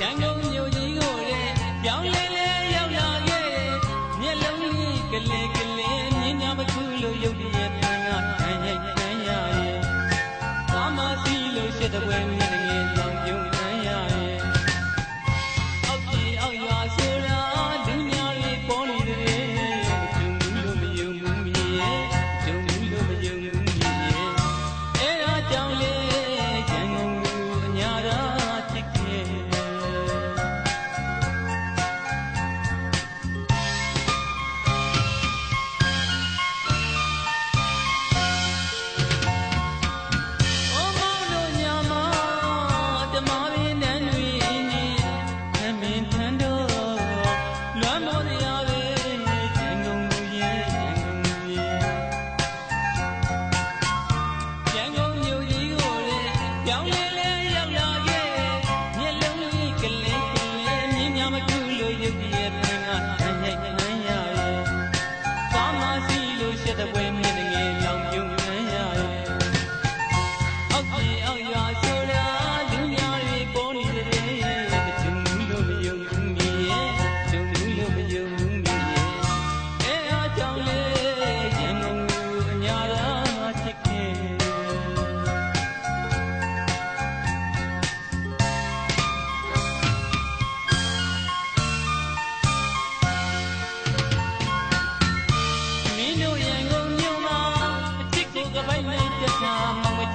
ရန်ကုန်မြို့ကြီးကိုတဲ့ပြောင်းလဲလဲရောက်လာခဲ့မျက်လုံးလေးကလေးကလေးမြင်ညာမခုလို့ရုပ်တရက်တန်ကနိုင်ရိုက်နိုင်ရရဲ့ဘာမှစီလို့ရှစ်တပွဲမြင်ငယ်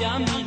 a.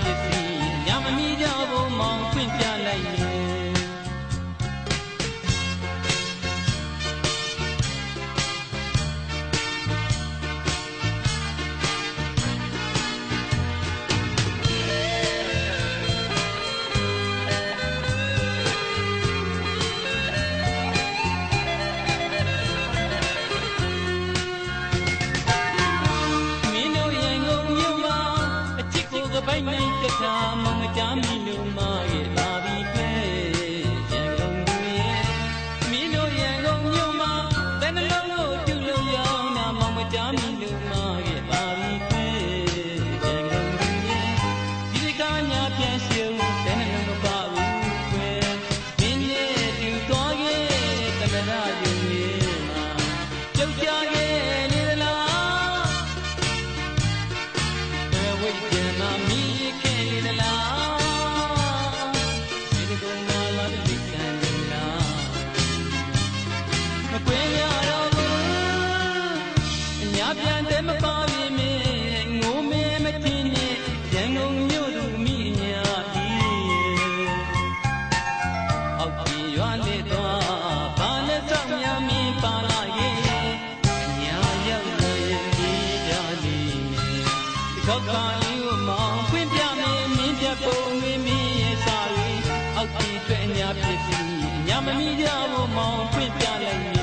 ဖြစ်စီညမမီကြဖို့မောင်ဖွင့်ပြလိုက် ဒေါက်တာယူမောင်ဖွင့်ပြမေးမင်းပြပုံမင်းမင်းရဲ့စာရီအောက်တီထွက်အညာဖြစ်စီညမမီကြဘူးမောင်ဖွင့်ပြလိုက်